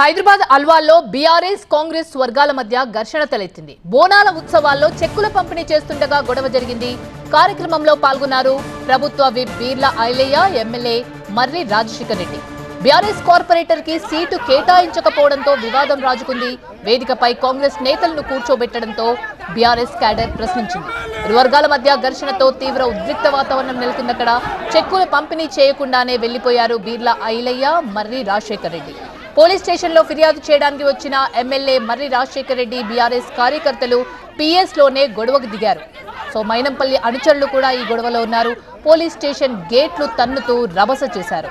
Hyderabad అల్వాల్లో BRS Congress వర్గాల మధ్య ఘర్షణ తలెత్తింది. బోనాల ఉత్సవాల్లో చెక్కుల పంపిణీ చేస్తుండగా గొడవ జరిగింది. కార్యక్రమంలో పాల్గొన్నారు ప్రభుత్వ whip Beerla Ailaiah MLA Marri Rajasekhar Reddy. BRS కార్పొరేటర్కి seat కేటాయించకపోవడంతో వివాదం రాజుకుంది. వేదికపై కాంగ్రెస్ నేతలను కూర్చోబెట్టడంతో బీఆర్ఎస్ క్యాడర్ ప్రశ్నించింది. ఇరు వర్గాల మధ్య ఘర్షణతో తీవ్ర ఉద్రిక్త వాతావరణం నెలకొందక్కడ. చెక్కుల పంపిణీ చేయకుండానే వెళ్ళిపోయారు బీర్ల ఐలయ్య మర్రి రాజశేఖర్ రెడ్డి. పోలీస్ స్టేషన్లో ఫిర్యాదు చేయడానికి వచ్చిన ఎమ్మెల్యే మర్రి రాజశేఖర రెడ్డి బీఆర్ఎస్ కార్యకర్తలు పిఎస్లోనే గొడవకు దిగారు. సో మైనంపల్లి అనుచరులు కూడా ఈ గొడవలో ఉన్నారు. పోలీస్ స్టేషన్ గేట్లు తన్నుతూ రభస చేశారు.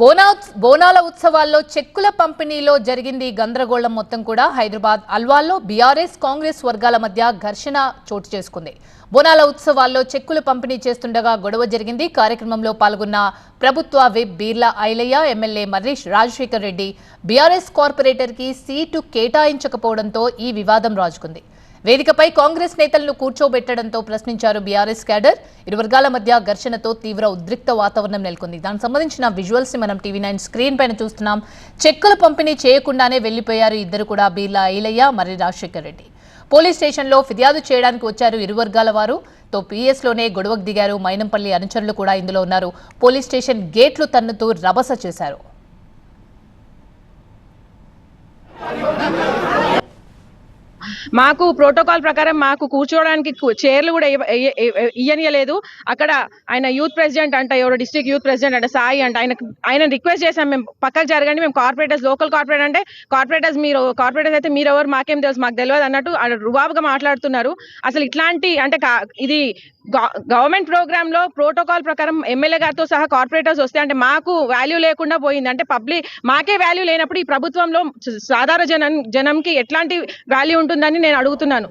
బోనా బోనాల ఉత్సవాల్లో చెక్కుల పంపిణీలో జరిగింది గందరగోళం మొత్తం కూడా హైదరాబాద్ అల్వాల్లో బీఆర్ఎస్ కాంగ్రెస్ వర్గాల మధ్య ఘర్షణ చోటు చేసుకుంది. బోనాల ఉత్సవాల్లో చెక్కులు పంపిణీ చేస్తుండగా గొడవ జరిగింది. కార్యక్రమంలో పాల్గొన్న ప్రభుత్వ whip Beerla Ailaiah MLA Marri Rajasekhar Reddy BRS కార్పొరేటర్కి seat కేటాయించకపోవడంతో ఈ వివాదం రాజుకుంది. వేదికపై కాంగ్రెస్ నేతలను కూర్చోబెట్టడంతో ప్రశ్నించారు బీఆర్ఎస్ క్యాడర్. ఇరు వర్గాల మధ్య ఘర్షణతో తీవ్ర ఉద్రిక్త వాతావరణం నెలకొంది. దానికి సంబంధించిన విజువల్స్ని మనం టీవీ నైన్ స్క్రీన్ పైన చూస్తున్నాం. చెక్కుల పంపిణీ చేయకుండానే వెళ్ళిపోయారు ఇద్దరు కూడా బీర్లా ఐలయ్య మరి రాజశేఖర్ రెడ్డి. పోలీస్ స్టేషన్లో ఫిర్యాదు చేయడానికి వచ్చారు ఇరు వర్గాల వారు. తో పీఎస్లోనే గొడవకు దిగారు మైనంపల్లి అనుచరులు కూడా ఇందులో ఉన్నారు. పోలీస్ స్టేషన్ గేట్లు తన్నుతూ రభస చేశారు. మాకు ప్రోటోకాల్ ప్రకారం మాకు కూర్చోవడానికి చైర్లు కూడా ఇయ్యనియలేదు. అక్కడ ఆయన యూత్ ప్రెసిడెంట్ అంట ఎవరో డిస్ట్రిక్ట్ యూత్ ప్రెసిడెంట్ అంటే సాయి అంట. ఆయన ఆయన రిక్వెస్ట్ చేశాం మేము. పక్కకు జరగండి మేము కార్పొరేటర్స్ లోకల్ కార్పొరేట్ అంటే కార్పొరేటర్స్ మీరు కార్పొరేటర్స్ అయితే మీరు ఎవరు మాకేం తెలుసు మాకు తెలియదు అన్నట్టు రుబాబుగా మాట్లాడుతున్నారు. అసలు ఇట్లాంటి అంటే ఇది గవర్నమెంట్ ప్రోగ్రామ్లో ప్రోటోకాల్ ప్రకారం ఎమ్మెల్యే గారితో సహా కార్పొరేటర్స్ వస్తే అంటే మాకు వాల్యూ లేకుండా పోయింది. అంటే పబ్లిక్ మాకే వాల్యూ లేనప్పుడు ఈ ప్రభుత్వంలో సాధారణ జనం జనంకి ఎట్లాంటి వాల్యూ ఉంటుందని నేను అడుగుతున్నాను.